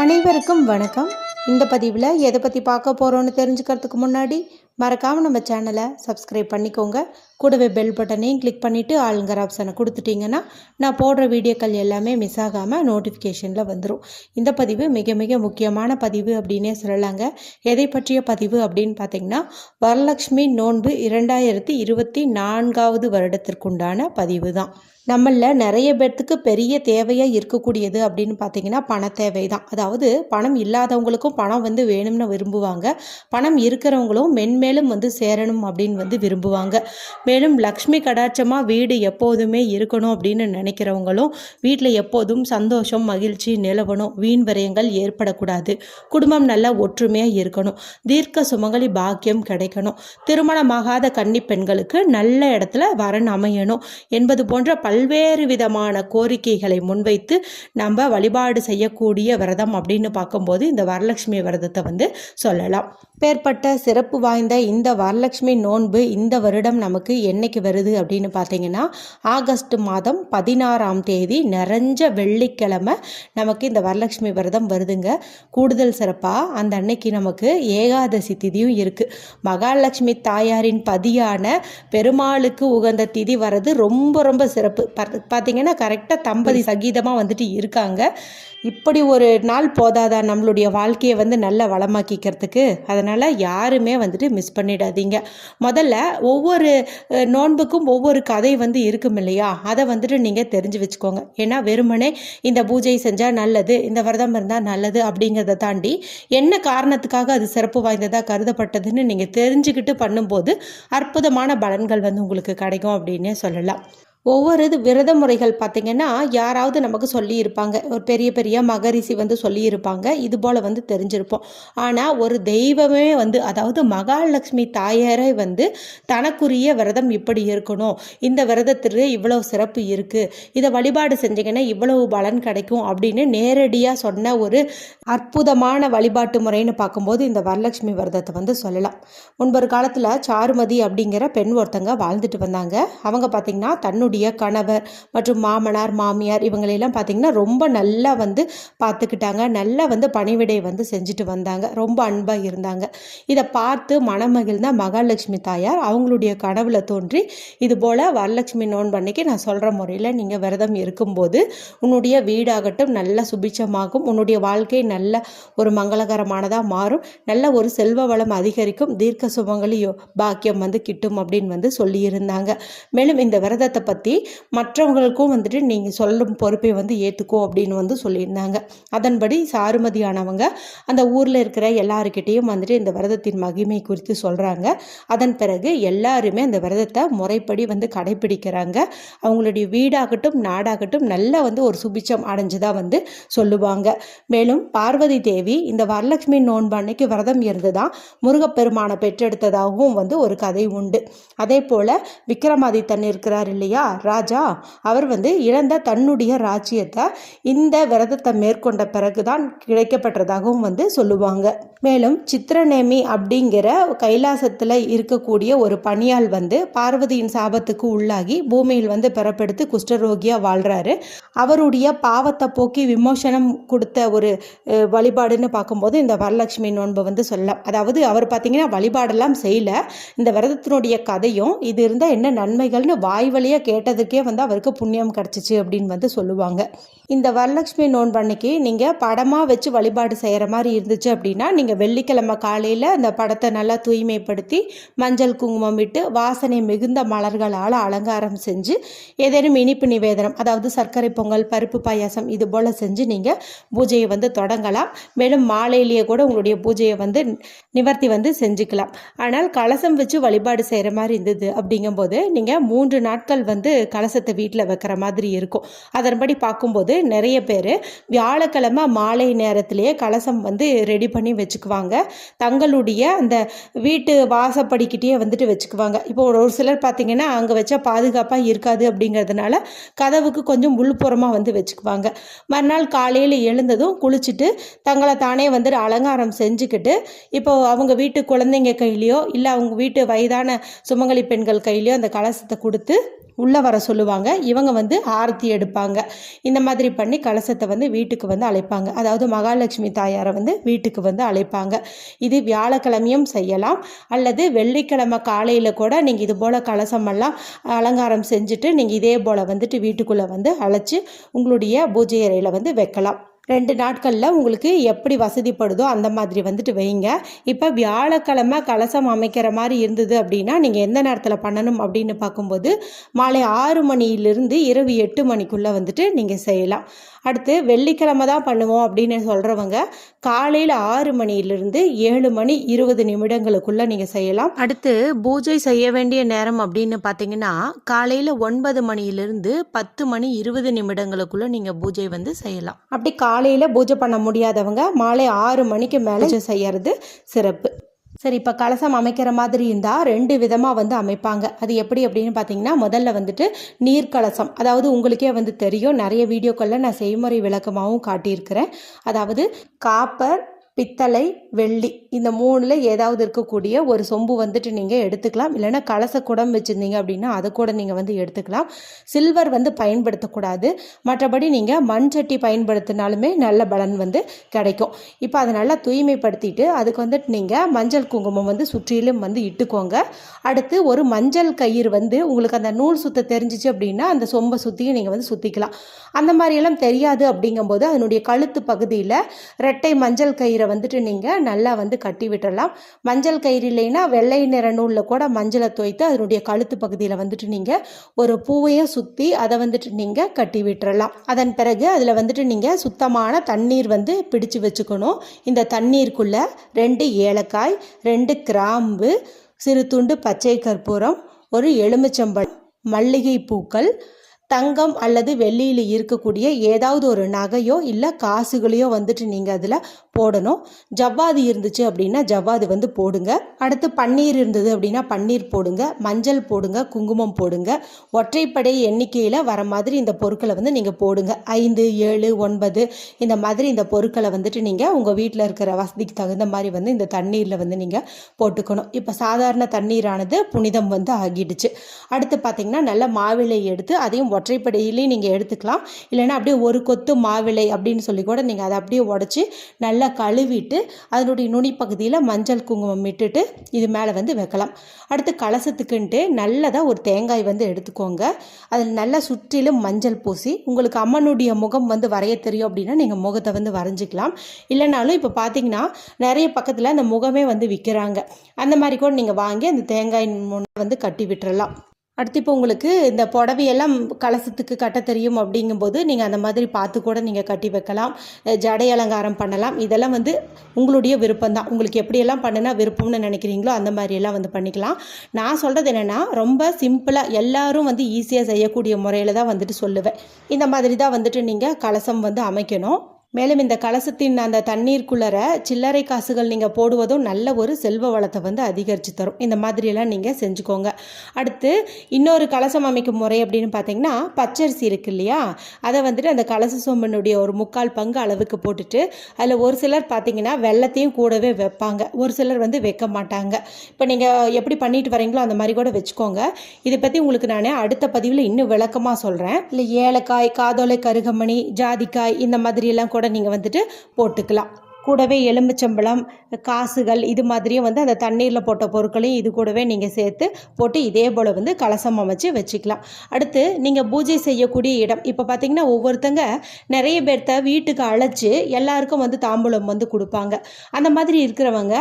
அனைவருக்கும் வணக்கம். இந்த பதிவில் எதை பற்றி பார்க்க போகிறோன்னு தெரிஞ்சுக்கிறதுக்கு முன்னாடி மறக்காமல் நம்ம சேனலை சப்ஸ்கிரைப் பண்ணிக்கோங்க. கூடவே பெல் பட்டனையும் கிளிக் பண்ணிவிட்டு ஆளுங்கிற ஆப்ஷனை கொடுத்துட்டிங்கன்னா நான் போடுற வீடியோக்கள் எல்லாமே மிஸ் ஆகாமல் நோட்டிஃபிகேஷனில் வந்துடும் இந்த பதிவு மிக மிக முக்கியமான பதிவு அப்படின்னே சொல்லலாங்க. எதை பற்றிய பதிவு அப்படின்னு பார்த்தீங்கன்னா வரலட்சுமி நோன்பு இரண்டாயிரத்தி இருபத்தி நான்காவது வருடத்திற்குண்டான பதிவு தான் நம்மளில் நிறைய பேர்த்துக்கு பெரிய தேவையாக இருக்கக்கூடியது அப்படின்னு பார்த்தீங்கன்னா பண தேவை தான் அதாவது பணம் இல்லாதவங்களுக்கும் பணம் வந்து வேணும்னு விரும்புவாங்க. பணம் இருக்கிறவங்களும் மென்மேலும் வந்து சேரணும் அப்படின்னு வந்து விரும்புவாங்க. மேலும் லக்ஷ்மி கடாட்சமாக வீடு எப்போதுமே இருக்கணும் அப்படின்னு நினைக்கிறவங்களும் வீட்டில் எப்போதும் சந்தோஷம் மகிழ்ச்சி நிலவணும் வீண் விரயங்கள் ஏற்படக்கூடாது. குடும்பம் நல்லா ஒற்றுமையாக இருக்கணும். தீர்க்க சுமங்கலி பாக்கியம் கிடைக்கணும். திருமணமாகாத கன்னி பெண்களுக்கு நல்ல இடத்துல வரன் அமையணும் என்பது போன்ற பல்வேறு விதமான கோரிக்கைகளை முன்வைத்து நம்ம வழிபாடு செய்யக்கூடிய விரதம் அப்படின்னு பார்க்கும்போது இந்த வரலட்சுமி விரதத்தை வந்து சொல்லலாம். பேர்பட்ட சிறப்பு வாய்ந்த இந்த வரலட்சுமி நோன்பு இந்த வருடம் நமக்கு என்னைக்கு வருது அப்படின்னு பார்த்தீங்கன்னா ஆகஸ்ட் மாதம் பதினாறாம் தேதி நிறைஞ்ச வெள்ளிக்கிழமை நமக்கு இந்த வரலட்சுமி விரதம் வருதுங்க. கூடுதல் சிறப்பாக அந்த அன்னைக்கு நமக்கு ஏகாதசி திதியும் இருக்குது மகாலட்சுமி தாயாரின் பதியான பெருமாளுக்கு உகந்த திதி வர்றது ரொம்ப ரொம்ப சிறப்பு. பர்- பார்த்தீங்கன்னா கரெக்டாக தம்பதி சகீதமாக வந்துட்டு இருக்காங்க. இப்படி ஒரு நாள் போதாதா நம்மளுடைய வாழ்க்கையை வந்து நல்லா வளமாக்கிக்கிறதுக்கு? அதனால் யாருமே வந்துட்டு மிஸ் பண்ணிடாதீங்க. முதல்ல ஒவ்வொரு நோன்புக்கும் ஒவ்வொரு கதை வந்து இருக்கும் இல்லையா? அதை வந்துட்டு நீங்கள் தெரிஞ்சு வச்சுக்கோங்க. ஏன்னா வெறுமனே இந்த பூஜை செஞ்சால் நல்லது இந்த விரதம் இருந்தால் நல்லது அப்படிங்கிறத தாண்டி என்ன காரணத்துக்காக அது சிறப்பு வாய்ந்ததாக கருதப்பட்டதுன்னு நீங்கள் தெரிஞ்சுக்கிட்டு பண்ணும்போது அற்புதமான பலன்கள் வந்து உங்களுக்கு கிடைக்கும் அப்படின்னே சொல்லலாம். ஒவ்வொரு இது விரத முறைகள் பார்த்திங்கன்னா யாராவது நமக்கு சொல்லியிருப்பாங்க. ஒரு பெரிய பெரிய மகரிஷி வந்து சொல்லியிருப்பாங்க. இது போல் வந்து தெரிஞ்சிருப்போம். ஆனால் ஒரு தெய்வமே வந்து அதாவது மகாலட்சுமி தாயாரே வந்து தனக்குரிய விரதம் இப்படி இருக்கணும். இந்த விரதத்திற்கு இவ்வளோ சிறப்பு இருக்குது இதை வழிபாடு செஞ்சீங்கன்னா இவ்வளவு பலன் கிடைக்கும் அப்படின்னு நேரடியாக சொன்ன ஒரு அற்புதமான வழிபாட்டு முறைன்னு பார்க்கும்போது இந்த வரலட்சுமி விரதத்தை வந்து சொல்லலாம். முன்பொரு காலத்தில் சாருமதி அப்படிங்கிற பெண் ஒருத்தங்க வாழ்ந்துட்டு வந்தாங்க. அவங்க பார்த்திங்கன்னா தன்னுடைய கணவர் மற்றும் மாமனார் மாமியார் இவங்களையெல்லாம் பார்த்திங்கன்னா ரொம்ப நல்லா வந்து பார்த்துக்கிட்டாங்க. நல்லா வந்து பணிவிடை வந்து செஞ்சுட்டு வந்தாங்க. ரொம்ப அன்பாக இருந்தாங்க. இதை பார்த்து மனமகிழ்ந்த மகாலட்சுமி தாயார் அவங்களுடைய கனவுல தோன்றி இது போல் வரலட்சுமி நோன்பு அன்னைக்கு நான் சொல்கிற முறையில் நீங்கள் விரதம் இருக்கும்போது உன்னுடைய வீடாகட்டும் நல்ல சுபிச்சமாகும் உன்னுடைய வாழ்க்கை நல்ல ஒரு மங்களகரமானதாக மாறும். நல்ல ஒரு செல்வ வளம் அதிகரிக்கும். தீர்க்க சுபங்களையும் யோ- பாக்கியம் வந்து கிட்டும் அப்படின்னு வந்து சொல்லியிருந்தாங்க. மேலும் இந்த விரதத்தை பற்றி மற்றவங்களுக்கும் வந்துட்டு நீங்கள் சொல்லும் பொறுப்பை வந்து ஏற்றுக்கோ அப்படின்னு வந்து சொல்லியிருந்தாங்க. அதன்படி சாருமதியானவங்க அந்த ஊரில் இருக்கிற எல்லாருக்கிட்டேயும் வந்துட்டு இந்த விரதத்தின் மகிமை குறித்து சொல்கிறாங்க அதன் பிறகு எல்லாருமே அந்த விரதத்தை முறைப்படி வந்து கடைபிடிக்கிறாங்க. அவங்களுடைய வீடாகட்டும் நாடாகட்டும் நல்லா வந்து ஒரு சுபிச்சம் அடைஞ்சுதான் வந்து சொல்லுவாங்க. மேலும் பார்வதி தேவி இந்த வரலட்சுமி நோன்பு அன்னைக்கு விரதம் இருந்து தான் முருகப்பெருமானை பெற்றெடுத்ததாகவும் வந்து ஒரு கதை உண்டு. அதே போல் விக்ரமாதித்தன் இருக்கிறார் இல்லையா ராஜா அவர் வந்து இழந்த தன்னுடைய ராஜ்யத்தை இந்த விரதத்தை மேற்கொண்ட பிறகுதான் கிடைக்கப்பட்டதாகவும் வந்து சொல்லுவாங்க. மேலும் சித்திரநேமி அப்படிங்கிற கைலாசத்தில் இருக்கக்கூடிய ஒரு பணியாள் வந்து பார்வதியின் சாபத்துக்கு உள்ளாகி பூமியில் வந்து பிறப்பெடுத்து குஷ்டரோகியாக வாழ்கிறாரு அவருடைய பாவத்தை போக்கி விமோசனம் கொடுத்த ஒரு வழிபாடுன்னு பார்க்கும்போது இந்த வரலட்சுமி நோன்பை வந்து சொல்லலாம் அதாவது அவர் பார்த்தீங்கன்னா வழிபாடெல்லாம் செய்யல. இந்த விரதத்தினுடைய கதையும் இது இருந்தால் என்ன நன்மைகள்னு வாய் வழியாக கேட்டதுக்கே வந்து அவருக்கு புண்ணியம் கிடச்சிச்சு அப்படின்னு வந்து சொல்லுவாங்க. இந்த வரலட்சுமி நோன்பு அன்னைக்கு நீங்கள் படமாக வச்சு வழிபாடு செய்கிற மாதிரி இருந்துச்சு அப்படின்னா நீங்கள் வெள்ளிக்கிழமை காலையில் அந்த படத்தை நல்லா தூய்மைப்படுத்தி மஞ்சள் குங்குமம் விட்டு வாசனை மிகுந்த மலர்களால் அலங்காரம் செஞ்சு ஏதேனும் இனிப்பு நிவேதனம் அதாவது சர்க்கரை பொங்கல் பருப்பு பாயாசம் இது போல் செஞ்சு நீங்கள் பூஜையை வந்து தொடங்கலாம். மேலும் மாலையிலேயே கூட உங்களுடைய பூஜையை வந்து நிவர்த்தி வந்து செஞ்சுக்கலாம். ஆனால் கலசம் வச்சு வழிபாடு செய்கிற மாதிரி இருந்தது அப்படிங்கும்போது நீங்கள் மூன்று நாட்கள் வந்து கலசத்தை வீட்டில் வைக்கிற மாதிரி இருக்கும். அதன்படி பார்க்கும்போது நிறைய பேர் வியாழக்கிழமை மாலை நேரத்திலேயே கலசம் வந்து ரெடி பண்ணி வச்சுக்குவாங்க. தங்களுடைய அந்த வீட்டு வாசப்படிக்கிட்டே வந்துட்டு வச்சுக்குவாங்க. இப்போ ஒரு ஒரு சிலர் பார்த்தீங்கன்னா அங்கே வச்சா பாதுகாப்பாக இருக்காது அப்படிங்கிறதுனால கதவுக்கு கொஞ்சம் உள்புறமாக வந்து வச்சுக்குவாங்க. மறுநாள் காலையில் எழுந்ததும் குளிச்சுட்டு தங்களை தானே வந்துட்டு அலங்காரம் செஞ்சுக்கிட்டு இப்போ அவங்க வீட்டு குழந்தைங்க கையிலையோ இல்லை அவங்க வீட்டு வயதான சுமங்கலி பெண்கள் கையிலையோ அந்த கலசத்தை கொடுத்து உள்ளே வர சொல்லுவாங்க. இவங்க வந்து ஆரத்தி எடுப்பாங்க. இந்த மாதிரி பண்ணி கலசத்தை வந்து வீட்டுக்கு வந்து அழைப்பாங்க. அதாவது மகாலட்சுமி தாயாரை வந்து வீட்டுக்கு வந்து அழைப்பாங்க. இது வியாழக்கிழமையும் செய்யலாம். அல்லது வெள்ளிக்கிழமை காலையில் கூட நீங்கள் இது போல் கலசமெல்லாம் அலங்காரம் செஞ்சுட்டு நீங்கள் இதே போல் வந்துட்டு வீட்டுக்குள்ளே வந்து அழைச்சி உங்களுடைய பூஜை அறையில் வந்து வைக்கலாம். ரெண்டு நாட்களில் உங்களுக்கு எப்படி வசதிப்படுதோ அந்த மாதிரி வந்துட்டு வைங்க. இப்போ வியாழக்கிழமை கலசம் அமைக்கிற மாதிரி இருந்தது அப்படின்னா நீங்கள் எந்த நேரத்தில் பண்ணணும் அப்படின்னு பார்க்கும்போது மாலை ஆறு மணியிலிருந்து இரவு எட்டு மணிக்குள்ளே வந்துட்டு நீங்கள் செய்யலாம். அடுத்து வெள்ளிக்கிழமை தான் பண்ணுவோம் அப்படின்னு சொல்கிறவங்க காலையில் ஆறு மணியிலிருந்து ஏழு மணி இருபது நிமிடங்களுக்குள்ளே நீங்கள் செய்யலாம். அடுத்து பூஜை செய்ய வேண்டிய நேரம் அப்படின்னு பார்த்தீங்கன்னா காலையில் ஒன்பது மணியிலிருந்து பத்து மணி இருபது நிமிடங்களுக்குள்ளே நீங்கள் பூஜை வந்து செய்யலாம். அப்படி காலையில் பூஜை பண்ண முடியாதவங்க மாலை ஆறு மணிக்கு மேலே செய்யறது சிறப்பு. சரி இப்போ கலசம் அமைக்கிற மாதிரி இருந்தால் ரெண்டு விதமாக வந்து அமைப்பாங்க. அது எப்படி அப்படின்னு பார்த்தீங்கன்னா முதல்ல வந்துட்டு நீர்க்கலசம் அதாவது உங்களுக்கே வந்து தெரியும் நிறைய வீடியோக்களில் நான் செய்முறை விளக்கமாகவும் காட்டியிருக்கிறேன். அதாவது காப்பர் பித்தளை வெள்ளி இந்த மூணில் ஏதாவது இருக்கக்கூடிய ஒரு சொம்பு வந்துட்டு நீங்கள் எடுத்துக்கலாம். இல்லைன்னா கலச குடம் வச்சுருந்தீங்க அப்படின்னா அதை கூட நீங்கள் வந்து எடுத்துக்கலாம். சில்வர் வந்து பயன்படுத்தக்கூடாது. மற்றபடி நீங்கள் மண் சட்டி பயன்படுத்தினாலுமே நல்ல பலன் வந்து கிடைக்கும். இப்போ அதை நல்லா தூய்மைப்படுத்திட்டு அதுக்கு வந்துட்டு நீங்கள் மஞ்சள் குங்குமம் வந்து சுற்றிலும் வந்து இட்டுக்கோங்க. அடுத்து ஒரு மஞ்சள் கயிறு வந்து உங்களுக்கு அந்த நூல் சுத்த தெரிஞ்சிச்சு அப்படின்னா அந்த சொம்பை சுற்றியும் நீங்கள் வந்து சுற்றிக்கலாம் அந்த மாதிரியெல்லாம் தெரியாது அப்படிங்கும்போது அதனுடைய கழுத்து பகுதியில் ரெட்டை மஞ்சள் கயிறை வந்துட்டு நீங்கள் நல்லா வந்து கட்டி விட்டுறலாம். மஞ்சள் கயிறு இல்லைன்னா வெள்ளை நிற நூலில் கூட மஞ்சளை தோய்த்து அதனுடைய கழுத்து பகுதியில் வந்துட்டு நீங்கள் ஒரு பூவையும் சுற்றி அதை வந்துட்டு நீங்கள் கட்டி விட்டுறலாம். அதன் பிறகு அதில் வந்துட்டு நீங்கள் சுத்தமான தண்ணீர் வந்து பிடிச்சு வச்சுக்கணும். இந்த தண்ணீருக்குள்ளே ரெண்டு ஏலக்காய் ரெண்டு கிராம்பு சிறு துண்டு பச்சை கற்பூரம் ஒரு எலுமிச்சம்பழம் மல்லிகை பூக்கள் தங்கம் அல்லது வெள்ளியில் இருக்கக்கூடிய ஏதாவது ஒரு நகையோ இல்லை காசுகளையோ வந்துட்டு நீங்கள் அதில் போடணும். ஜவ்வாது இருந்துச்சு அப்படின்னா ஜவ்வாது வந்து போடுங்க. அடுத்து பன்னீர் இருந்தது அப்படின்னா பன்னீர் போடுங்க. மஞ்சள் போடுங்க குங்குமம் போடுங்க. ஒற்றைப்படை எண்ணிக்கையில் வர மாதிரி இந்த பொருட்களை வந்து நீங்கள் போடுங்க. ஐந்து ஏழு ஒன்பது இந்த மாதிரி இந்த பொருட்களை வந்துட்டு நீங்கள் உங்கள் வீட்டில் இருக்கிற வசதிக்கு தகுந்த மாதிரி வந்து இந்த தண்ணீரில் வந்து நீங்கள் போட்டுக்கணும். இப்போ சாதாரண தண்ணீரானது புனிதம் வந்து ஆகிடுச்சு. அடுத்து பார்த்தீங்கன்னா நல்ல மாவிலை எடுத்து அதையும் ஒற்றைப்படையிலையும் நீங்கள் எடுத்துக்கலாம். இல்லைன்னா அப்படியே ஒரு கொத்து மாவிலை அப்படின்னு சொல்லி கூட நீங்கள் அதை அப்படியே உடச்சி நல்லா கழுவிட்டு அதனுடைய நுனி பகுதியில் மஞ்சள் குங்குமம் விட்டுட்டு இது மேலே வந்து வைக்கலாம். அடுத்து கலசத்துக்குன்ட்டு நல்லதாக ஒரு தேங்காய் வந்து எடுத்துக்கோங்க. அதில் நல்லா சுற்றிலும் மஞ்சள் பூசி உங்களுக்கு அம்மனுடைய முகம் வந்து வரைய தெரியும் அப்படின்னா நீங்கள் முகத்தை வந்து வரைஞ்சிக்கலாம். இல்லைனாலும் இப்போ பார்த்தீங்கன்னா நிறைய பக்கத்தில் அந்த முகமே வந்து விற்கிறாங்க அந்த மாதிரி கூட நீங்கள் வாங்கி அந்த தேங்காய் முன்ன வந்து கட்டி விட்டுறலாம். அடுத்து இப்போ உங்களுக்கு இந்த புடவையெல்லாம் கலசத்துக்கு கட்ட தெரியும் அப்படிங்கும்போது நீங்கள் அந்த மாதிரி பார்த்து கூட நீங்கள் கட்டி வைக்கலாம். ஜடை அலங்காரம் பண்ணலாம். இதெல்லாம் வந்து உங்களுடைய விருப்பம் தான். உங்களுக்கு எப்படியெல்லாம் பண்ணுனா விருப்பம்னு நினைக்கிறீங்களோ அந்த மாதிரியெல்லாம் வந்து பண்ணிக்கலாம். நான் சொல்கிறது என்னென்னா ரொம்ப சிம்பிளாக எல்லாரும் வந்து ஈஸியாக செய்யக்கூடிய முறையில் தான் வந்துட்டு சொல்லுவேன். இந்த மாதிரி தான் வந்துட்டு நீங்கள் கலசம் வந்து அமைக்கணும். மேலும் இந்த கலசத்தின் அந்த தண்ணீருக்குள்ளர சில்லறை காசுகள் நீங்கள் போடுவதும் நல்ல ஒரு செல்வ வளத்தை வந்து அதிகரித்து தரும். இந்த மாதிரியெல்லாம் நீங்கள் செஞ்சுக்கோங்க. அடுத்து இன்னொரு கலசம் அமைக்கும் முறை அப்படின்னு பார்த்தீங்கன்னா பச்சரிசி இருக்கு இல்லையா? அதை வந்துட்டு அந்த கலச சோம்பனுடைய ஒரு முக்கால் பங்கு அளவுக்கு போட்டுட்டு அதில் ஒரு சிலர் பார்த்தீங்கன்னா வெள்ளத்தையும் கூடவே வைப்பாங்க. ஒரு சிலர் வந்து வைக்க மாட்டாங்க. இப்போ நீங்கள் எப்படி பண்ணிட்டு வரீங்களோ அந்த மாதிரி கூட வச்சுக்கோங்க. இதை பற்றி உங்களுக்கு நான் அடுத்த பதிவில் இன்னும் விளக்கமாக சொல்கிறேன் இல்லை ஏலக்காய் காதோலை கருகமணி ஜாதிக்காய் இந்த மாதிரியெல்லாம் கூட நீங்கள் வந்துட்டு போட்டுக்கலாம். கூடவே எலுமிச்சம்பழம் காசுகள் இது மாதிரியும் வந்து அந்த தண்ணீரில் போட்ட பொருட்களையும் இது கூடவே நீங்கள் சேர்த்து போட்டு இதே போல் வந்து கலசம் அமைச்சு வச்சுக்கலாம். அடுத்து நீங்கள் பூஜை செய்யக்கூடிய இடம். இப்போ பார்த்தீங்கன்னா ஒவ்வொருத்தங்க நிறைய பேர்த்த வீட்டுக்கு அழைச்சி எல்லாருக்கும் வந்து தாம்பூலம் வந்து கொடுப்பாங்க. அந்த மாதிரி இருக்கிறவங்க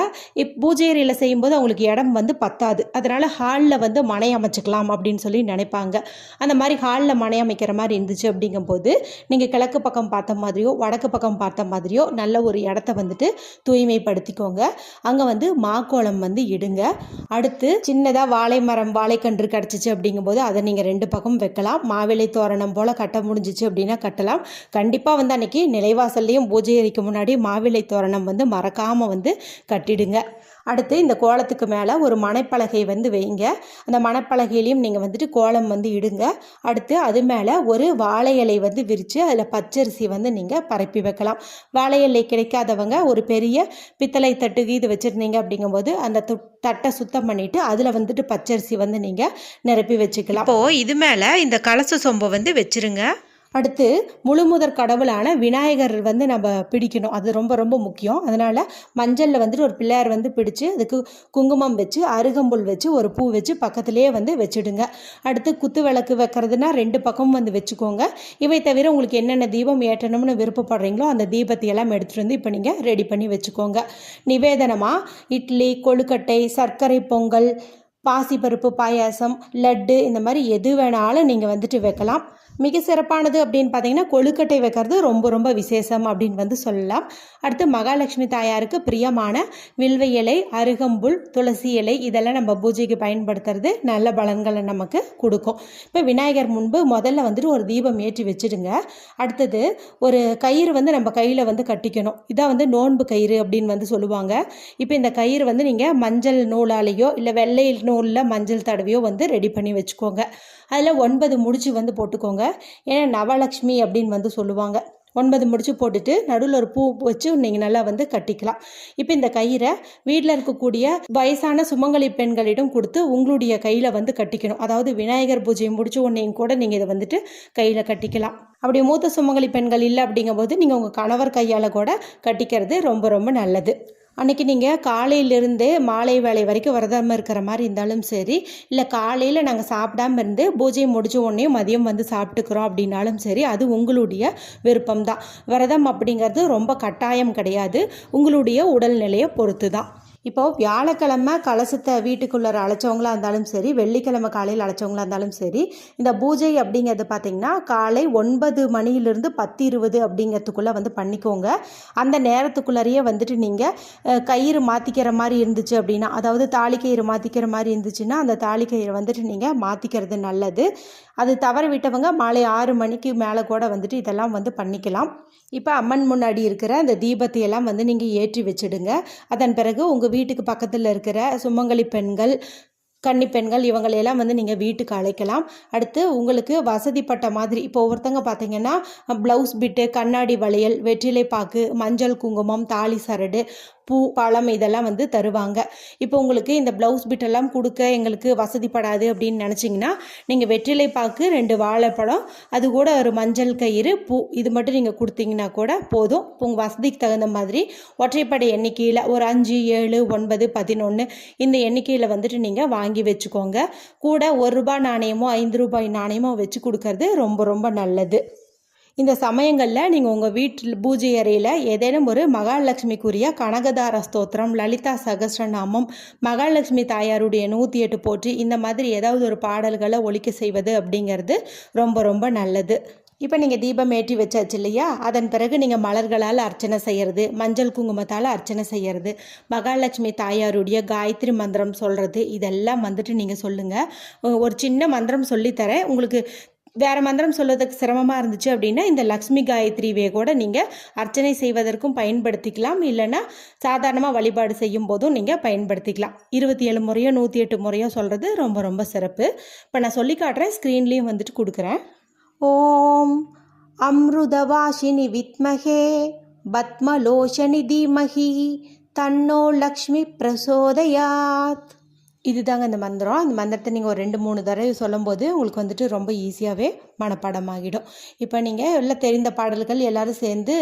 இப் பூஜை அறையில் செய்யும்போது அவங்களுக்கு இடம் வந்து பத்தாது. அதனால் ஹாலில் வந்து மனை அமைச்சுக்கலாம் அப்படின்னு சொல்லி நினைப்பாங்க. அந்த மாதிரி ஹாலில் மனை அமைக்கிற மாதிரி இருந்துச்சு அப்படிங்கும்போது நீங்கள் கிழக்கு பக்கம் பார்த்த மாதிரியோ வடக்கு பக்கம் பார்த்த மாதிரியோ நல்ல ஒரு இடத்த வந்துட்டு தூய்மைப்படுத்திக்கோங்க. அங்கே வந்து மாக்கோளம் வந்து இடுங்க. அடுத்து சின்னதாக வாழை மரம் வாழைக்கன்று கிடச்சிச்சு அப்படிங்கும்போது அதை நீங்கள் ரெண்டு பக்கம் வைக்கலாம். மாவிலை தோரணம் போல் கட்ட முடிஞ்சிச்சு அப்படின்னா கட்டலாம். கண்டிப்பாக வந்து அன்றைக்கி நிலைவாசல்லையும் பூஜை அறைக்கு முன்னாடி மாவிலை தோரணம் வந்து மறக்காமல் வந்து கட்டிடுங்க. அடுத்து இந்த கோலத்துக்கு மேலே ஒரு மணப்பலகை வந்து வைங்க. அந்த மணப்பலகையிலையும் நீங்கள் வந்துட்டு கோலம் வந்து இடுங்க. அடுத்து அது மேலே ஒரு வாழை இலை வந்து விரித்து அதில் பச்சரிசி வந்து நீங்கள் பரப்பி வைக்கலாம். வாழை இலை கிடைக்காதவங்க ஒரு பெரிய பித்தளை தட்டு இது வச்சுருந்தீங்க அப்படிங்கும்போது அந்த தட்டை சுத்தம் பண்ணிவிட்டு அதில் வந்துட்டு பச்சரிசி வந்து நீங்கள் நிரப்பி வச்சுக்கலாம். இப்போது இது மேலே இந்த கலச சொம்பை வந்து வச்சுருங்க. அடுத்து முழுமுதற் கடவுளான விநாயகர் வந்து நம்ம பிடிக்கணும். அது ரொம்ப ரொம்ப முக்கியம். அதனால் மஞ்சளில் வந்துட்டு ஒரு பிள்ளையார் வந்து பிடிச்சு அதுக்கு குங்குமம் வச்சு அருகம்புல் வச்சு ஒரு பூ வச்சு பக்கத்துலேயே வந்து வச்சுடுங்க. அடுத்து குத்து விளக்கு வைக்கிறதுனா ரெண்டு பக்கமும் வந்து வச்சுக்கோங்க. இவை தவிர உங்களுக்கு என்னென்ன தீபம் ஏற்றணும்னு விருப்பப்படுறீங்களோ அந்த தீபத்தை எல்லாம் எடுத்துகிட்டு வந்து இப்போ நீங்கள் ரெடி பண்ணி வச்சுக்கோங்க. நிவேதனமாக இட்லி கொழுக்கட்டை சர்க்கரை பொங்கல் பாசிப்பருப்பு பாயாசம் லட்டு இந்த மாதிரி எது வேணாலும் நீங்கள் வந்துட்டு வைக்கலாம். மிக சிறப்பானது அப்படின்னு பார்த்தீங்கன்னா கொழுக்கட்டை வைக்கிறது ரொம்ப ரொம்ப விசேஷம் அப்படின்னு வந்து சொல்லலாம். அடுத்து மகாலட்சுமி தாயாருக்கு பிரியமான வில்வ இலை அருகம்புல் துளசி இலை இதெல்லாம் நம்ம பூஜைக்கு பயன்படுத்துறது நல்ல பலன்களை நமக்கு கொடுக்கும். இப்போ விநாயகர் முன்பு முதல்ல வந்துட்டு ஒரு தீபம் ஏற்றி வச்சுடுங்க. அடுத்தது ஒரு கயிறு வந்து நம்ம கையில் வந்து கட்டிக்கணும். இதான் வந்து நோன்பு கயிறு அப்படின்னு வந்து சொல்லுவாங்க. இப்போ இந்த கயிறு வந்து நீங்கள் மஞ்சள் நூலாலேயோ இல்லை வெள்ளை நூலில் மஞ்சள் தடவையோ வந்து ரெடி பண்ணி வச்சுக்கோங்க. அதில் ஒன்பது முடிச்சு வந்து போட்டுக்கோங்க. ஏன்னா நவலக்ஷ்மி அப்படின்னு வந்து சொல்லுவாங்க. ஒன்பது முடிச்சு போட்டுட்டு நடுவில் ஒரு பூ வச்சு நீங்கள் நல்லா வந்து கட்டிக்கலாம். இப்போ இந்த கயிறை வீட்டில் இருக்கக்கூடிய வயசான சுமங்கலி பெண்களிடம் கொடுத்து உங்களுடைய கையில் வந்து கட்டிக்கணும். அதாவது விநாயகர் பூஜையை முடிச்சு உன்னையும் கூட நீங்கள் இதை வந்துட்டு கையில் கட்டிக்கலாம். அப்படி மூத்த சுமங்கலி பெண்கள் இல்லை அப்படிங்கும்போது நீங்கள் உங்கள் கணவர் கையால் கூட கட்டிக்கிறது ரொம்ப ரொம்ப நல்லது. அன்றைக்கி நீங்கள் காலையிலிருந்தே மாலை வேலை வரைக்கும் விரதம் இருக்கிற மாதிரி இருந்தாலும் சரி இல்லை காலையில் நாங்கள் சாப்பிடாம இருந்து பூஜை முடிச்ச உடனே மதியம் வந்து சாப்பிட்டுக்கிறோம் அப்படின்னாலும் சரி அது உங்களுடைய விருப்பம் தான் விரதம் அப்படிங்கிறது ரொம்ப கட்டாயம் கிடையாது. உங்களுடைய உடல்நிலையை பொறுத்து தான் இப்போது வியாழக்கிழமை கலசத்தை வீட்டுக்குள்ளே அழைச்சவங்களா இருந்தாலும் சரி வெள்ளிக்கிழமை காலையில் அழைச்சவங்களா இருந்தாலும் சரி இந்த பூஜை அப்படிங்கிறது பார்த்தீங்கன்னா காலை ஒன்பது மணியிலிருந்து பத்து இருபது அப்படிங்கிறதுக்குள்ளே வந்து பண்ணிக்கோங்க. அந்த நேரத்துக்குள்ளறையே வந்துட்டு நீங்கள் கயிறு மாற்றிக்கிற மாதிரி இருந்துச்சு அப்படின்னா அதாவது தாலி கயிறு மாற்றிக்கிற மாதிரி இருந்துச்சுன்னா அந்த தாலி கயிறு வந்துட்டு நீங்கள் மாற்றிக்கிறது நல்லது. அது தவற விட்டவங்க மாலை ஆறு மணிக்கு மேலே கூட வந்துட்டு இதெல்லாம் வந்து பண்ணிக்கலாம். இப்போ அம்மன் முன்னாடி இருக்கிற அந்த தீபத்தை எல்லாம் வந்து நீங்கள் ஏற்றி வச்சிடுங்க. அதன் பிறகு உங்கள் வீட்டுக்கு பக்கத்தில் இருக்கிற சுமங்கலி பெண்கள் கன்னி பெண்கள் இவங்களையெல்லாம் வந்து நீங்கள் வீட்டுக்கு அழைக்கலாம். அடுத்து உங்களுக்கு வசதிப்பட்ட மாதிரி இப்போ ஒவ்வொருத்தங்க பார்த்தீங்கன்னா ப்ளவுஸ் பிட்டு கண்ணாடி வளையல் வெற்றிலை பாக்கு மஞ்சள் குங்குமம் தாலி சரடு பூ பழம் இதெல்லாம் வந்து தருவாங்க. இப்போ உங்களுக்கு இந்த ப்ளவுஸ் பிட்டெல்லாம் கொடுக்க எங்களுக்கு வசதிப்படாது அப்படின்னு நினச்சிங்கன்னா நீங்கள் வெற்றிலை பாக்கு ரெண்டு வாழைப்பழம் அது கூட ஒரு மஞ்சள் கயிறு பூ இது மட்டும் நீங்கள் கொடுத்தீங்கன்னா கூட போதும். உங்கள் வசதிக்கு தகுந்த மாதிரி ஒற்றைப்படை எண்ணிக்கையில் ஒரு அஞ்சு ஏழு ஒன்பது பதினொன்று இந்த எண்ணிக்கையில் வந்துட்டு நீங்கள் வாங்கி வச்சுக்கோங்க. கூட ஒரு ரூபாய் நாணயமோ ஐந்து ரூபாய் நாணயமோ வச்சு கொடுக்கறது ரொம்ப ரொம்ப நல்லது. இந்த சமயங்களில் நீங்கள் உங்கள் வீட்டில் பூஜை அறையில் ஏதேனும் ஒரு மகாலட்சுமிக்குரிய கனகதார ஸ்தோத்திரம் லலிதா சகஸ்ரநாமம் மகாலட்சுமி தாயாருடைய நூற்றி எட்டு போற்றி இந்த மாதிரி ஏதாவது ஒரு பாடல்களை ஒழிக்க செய்வது அப்படிங்கிறது ரொம்ப ரொம்ப நல்லது. இப்போ நீங்கள் தீபம் ஏற்றி வச்சாச்சு இல்லையா? அதன் பிறகு நீங்கள் மலர்களால் அர்ச்சனை செய்கிறது மஞ்சள் குங்குமத்தால் அர்ச்சனை செய்கிறது மகாலட்சுமி தாயாருடைய காயத்ரி மந்திரம் சொல்கிறது இதெல்லாம் வந்துட்டு நீங்கள் சொல்லுங்கள் ஒரு சின்ன மந்திரம் சொல்லித்தரேன். உங்களுக்கு வேறு மந்திரம் சொல்வதற்கு சிரமமாக இருந்துச்சு அப்படின்னா இந்த லக்ஷ்மி காயத்ரிவே கூட நீங்கள் அர்ச்சனை செய்வதற்கும் பயன்படுத்திக்கலாம். இல்லைன்னா சாதாரணமாக வழிபாடு செய்யும் போதும் நீங்கள் பயன்படுத்திக்கலாம். இருபத்தி ஏழு முறையோ நூற்றி எட்டு முறையோ சொல்கிறது ரொம்ப ரொம்ப சிறப்பு. இப்போ நான் சொல்லி காட்டுறேன். ஸ்க்ரீன்லேயும் வந்துட்டு கொடுக்குறேன். ஓம் அம்ருதவாஷினி வித்மகே பத்மலோஷனி தீமஹி தன்னோ லக்ஷ்மி பிரசோதயாத். இதுதாங்க இந்த மந்திரம். அந்த மந்திரத்தை நீங்கள் ஒரு ரெண்டு மூணு தடவை சொல்லும்போது உங்களுக்கு வந்துட்டு ரொம்ப ஈஸியாகவே மனப்பாடமாகிடும். இப்போ நீங்கள் எல்லாம் தெரிந்த பாடல்கள் எல்லோரும் சேர்ந்து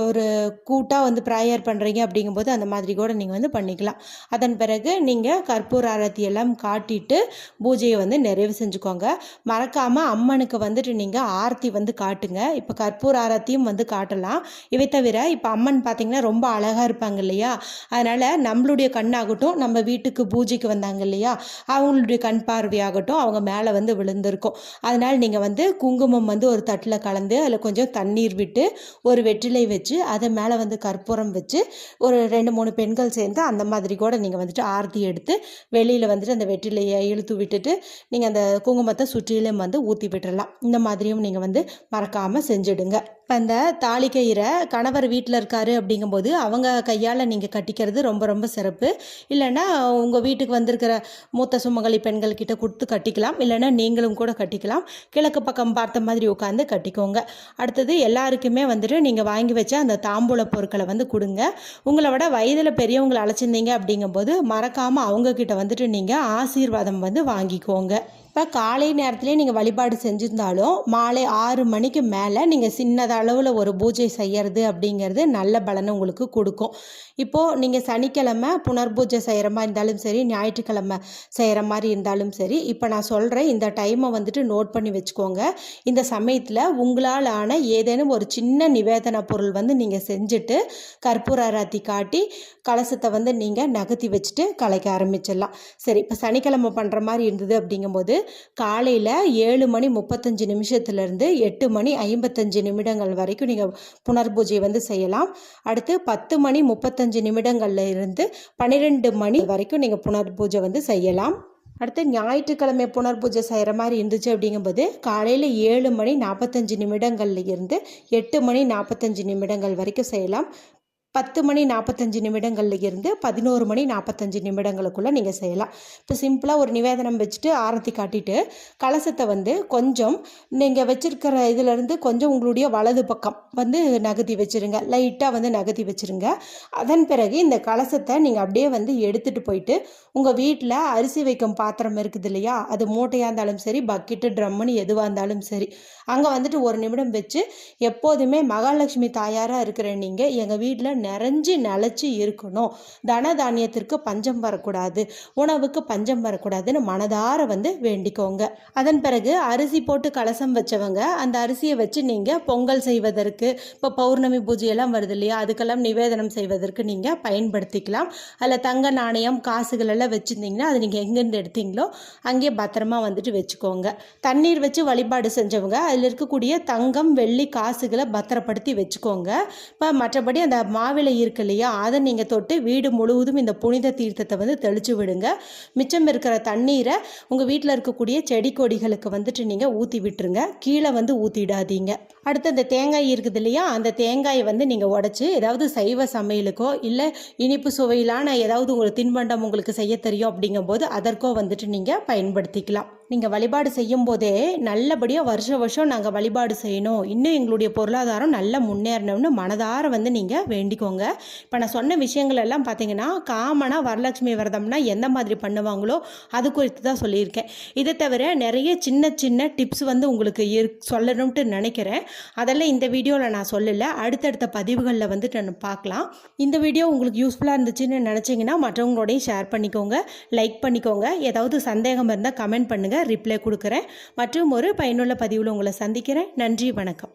ஒரு கூட்டாக வந்து ப்ரேயர் பண்ணுறீங்க அப்படிங்கும்போது அந்த மாதிரி கூட நீங்கள் வந்து பண்ணிக்கலாம். அதன் பிறகு நீங்கள் கற்பூர ஆரத்தி எல்லாம் காட்டிட்டு பூஜையை வந்து நிறைவு செஞ்சுக்கோங்க. மறக்காமல் அம்மனுக்கு வந்துட்டு நீங்கள் ஆரத்தி வந்து காட்டுங்க. இப்போ கற்பூர ஆரத்தியும் வந்து காட்டலாம். இவை தவிர இப்போ அம்மன் பார்த்தீங்கன்னா ரொம்ப அழகாக இருப்பாங்க இல்லையா? அதனால் நம்மளுடைய கண்ணாகட்டும் நம்ம வீட்டுக்கு பூஜைக்கு வந்தாங்க இல்லையா? அவங்களுடைய கண் பார்வையாகட்டும் அவங்க மேலே வந்து விழுந்திருக்கும். அதனால் நீங்கள் வந்து குங்குமம் வந்து ஒரு தட்டில் கலந்து அதில் கொஞ்சம் தண்ணீர் விட்டு ஒரு வெற்றிலை வச்சு அதை மேலே வந்து கற்பூரம் வச்சு ஒரு ரெண்டு மூணு பெண்கள் சேர்ந்து அந்த மாதிரி கூட நீங்கள் வந்துட்டு ஆரத்தி எடுத்து வெளியில் வந்துட்டு அந்த வெற்றிலையை இழுத்து விட்டுட்டு நீங்கள் அந்த குங்குமத்தை சுற்றிலும் வந்து ஊற்றி விட்டுடலாம் இந்த மாதிரியும் நீங்கள் வந்து மறக்காமல் செஞ்சுடுங்க. இப்போ இந்த தாலிக்கயிறை கணவர் வீட்டில் இருக்காரு அப்படிங்கும்போது அவங்க கையால் நீங்கள் கட்டிக்கிறது ரொம்ப ரொம்ப சிறப்பு. இல்லைன்னா உங்கள் வீட்டுக்கு வந்திருக்கிற மூத்த சுமங்கலி பெண்கள் கிட்ட கொடுத்து கட்டிக்கலாம். இல்லைன்னா நீங்களும் கூட கட்டிக்கலாம். கிழக்கு பக்கம் பார்த்த மாதிரி உட்காந்து கட்டிக்கோங்க. அடுத்தது எல்லாருக்குமே வந்துட்டு நீங்கள் வாங்கி வச்ச அந்த தாம்பூல பொருட்களை வந்து கொடுங்க. உங்களை விட வயதில் பெரியவங்களை அழைச்சிருந்தீங்க அப்படிங்கும்போது மறக்காமல் அவங்கக்கிட்ட வந்துட்டு நீங்கள் ஆசீர்வாதம் வந்து வாங்கிக்கோங்க. இப்போ காலை நேரத்துலேயே நீங்கள் வழிபாடு செஞ்சுருந்தாலும் மாலை ஆறு மணிக்கு மேலே நீங்கள் சின்னதளவில் ஒரு பூஜை செய்கிறது அப்படிங்கிறது நல்ல பலனை உங்களுக்கு கொடுக்கும். இப்போது நீங்கள் சனிக்கிழமை புனர்பூஜை செய்கிற மாதிரி இருந்தாலும் சரி ஞாயிற்றுக்கிழமை செய்கிற மாதிரி இருந்தாலும் சரி இப்போ நான் சொல்கிறேன் இந்த டைமை வந்துட்டு நோட் பண்ணி வச்சுக்கோங்க. இந்த சமயத்தில் உங்களால் ஆன ஏதேனும் ஒரு சின்ன நிவேதன பொருள் வந்து நீங்கள் செஞ்சுட்டு கற்பூர ஆராத்தி காட்டி கலசத்தை வந்து நீங்கள் நகர்த்தி வச்சுட்டு கலைக்க ஆரம்பிச்சிடலாம். சரி இப்போ சனிக்கிழமை பண்ணுற மாதிரி இருந்தது அப்படிங்கும்போது காலையில் ஏழு மணி முப்பத்தஞ்சு நிமிஷத்துலேருந்து எட்டு மணி ஐம்பத்தஞ்சு நிமிடங்கள் வரைக்கும் நீங்கள் புனர்பூஜை வந்து செய்யலாம். அடுத்து பத்து மணி முப்பத்தஞ்சு நிமிடங்கள்ல இருந்து பன்னிரெண்டு மணி வரைக்கும் நீங்கள் புனர்பூஜை வந்து செய்யலாம். அடுத்து ஞாயிற்றுக்கிழமை புனர்பூஜை செய்கிற மாதிரி இருந்துச்சு அப்படிங்கும்போது காலையில் ஏழு மணி நாற்பத்தஞ்சு நிமிடங்கள்ல இருந்து எட்டு மணி நாற்பத்தஞ்சு நிமிடங்கள் வரைக்கும் செய்யலாம். பத்து மணி நாற்பத்தஞ்சு நிமிடங்கள்ல இருந்து பதினோரு மணி நாற்பத்தஞ்சு நிமிடங்களுக்குள்ளே நீங்கள் செய்யலாம். இப்போ சிம்பிளாக ஒரு நிவேதனம் வச்சுட்டு ஆரத்தி காட்டிட்டு கலசத்தை வந்து கொஞ்சம் நீங்கள் வச்சுருக்கிற இதிலேருந்து கொஞ்சம் உங்களுடைய வலது பக்கம் வந்து நகர்த்தி வச்சுருங்க. லைட்டாக வந்து நகர்த்தி வச்சுருங்க. அதன் பிறகு இந்த கலசத்தை நீங்கள் அப்படியே வந்து எடுத்துகிட்டு போயிட்டு உங்கள் வீட்டில் அரிசி வைக்கும் பாத்திரம் இருக்குது இல்லையா? அது மூட்டையாக இருந்தாலும் சரி பக்கெட்டு ட்ரம்முன்னு எதுவாக இருந்தாலும் சரி. அங்கே வந்துட்டு ஒரு நிமிடம் வச்சு எப்போதுமே மகாலட்சுமி தாயாராக இருக்கிற நீங்கள் எங்கள் வீட்டில் நிறைஞ்சு நிலச்சி இருக்கணும். தன தானியத்திற்கு பஞ்சம் வரக்கூடாது. உணவுக்கு பஞ்சம் வரக்கூடாதுன்னு மனதார வந்து வேண்டிக்கோங்க. அதன் பிறகு அரிசி போட்டு கலசம் வச்சவங்க அந்த அரிசியை வச்சு நீங்கள் பொங்கல் செய்வதற்கு இப்போ பௌர்ணமி பூஜையெல்லாம் வருது இல்லையா? அதுக்கெல்லாம் நிவேதனம் செய்வதற்கு நீங்கள் பயன்படுத்திக்கலாம். அதில் தங்க நாணயம் காசுகள் எல்லாம் வச்சுருந்தீங்கன்னா அது நீங்கள் எங்கேருந்து எடுத்தீங்களோ அங்கேயே பத்திரமா வந்துட்டு வச்சுக்கோங்க. தண்ணீர் வச்சு வழிபாடு செஞ்சவங்க அதில் இருக்கக்கூடிய தங்கம் வெள்ளி காசுகளை பத்திரப்படுத்தி வச்சுக்கோங்க. இப்போ மற்றபடி அந்த மா மாவிளை இருக்கு இல்லையா? அதை நீங்கள் தொட்டு வீடு முழுவதும் இந்த புனித தீர்த்தத்தை வந்து தெளிச்சு விடுங்க. மிச்சம் இருக்கிற தண்ணீரை உங்கள் வீட்டில் இருக்கக்கூடிய செடி கொடிகளுக்கு வந்துட்டு நீங்கள் ஊற்றி விட்டுருங்க. கீழே வந்து ஊற்றிடாதீங்க அடுத்து அந்த தேங்காய் இருக்குது இல்லையா? அந்த தேங்காயை வந்து நீங்கள் உடச்சி ஏதாவது சைவ சமையலுக்கோ இல்லை இனிப்பு சுவையிலான ஏதாவது உங்களுக்கு தின்பண்டம் உங்களுக்கு செய்ய தெரியும் அப்படிங்கும்போது அதற்கோ வந்துட்டு நீங்கள் பயன்படுத்திக்கலாம். நீங்கள் வழிபாடு செய்யும் போதே நல்லபடியாக வருஷ வருஷம் நாங்கள் வழிபாடு செய்யணும். இன்னும் எங்களுடைய பொருளாதாரம் நல்லா முன்னேறணும்னு மனதார வந்து நீங்கள் வேண்டிக்கோங்க. இப்போ நான் சொன்ன விஷயங்கள் எல்லாம் பார்த்தீங்கன்னா காமனாக வரலட்சுமி விரதம்னா எந்த மாதிரி பண்ணுவாங்களோ அது குறித்து தான் சொல்லியிருக்கேன். இதை தவிர நிறைய சின்ன சின்ன டிப்ஸ் வந்து உங்களுக்கு இரு சொல்லணும்ட்டு நினைக்கிறேன். அதெல்லாம் இந்த வீடியோவில் நான் சொல்லலை. அடுத்தடுத்த பதிவுகளில் வந்துட்டு நான் பார்க்கலாம் இந்த வீடியோ உங்களுக்கு யூஸ்ஃபுல்லாக இருந்துச்சுன்னு நினச்சிங்கன்னா மற்றவங்களோடையும் ஷேர் பண்ணிக்கோங்க. லைக் பண்ணிக்கோங்க. ஏதாவது சந்தேகம் இருந்தால் கமெண்ட் பண்ணுங்கள் ரிப்ளை கொடுக்குறேன். மற்றும் ஒரு பயனுள்ள பதிவில் உங்களை சந்திக்கிறேன். நன்றி வணக்கம்.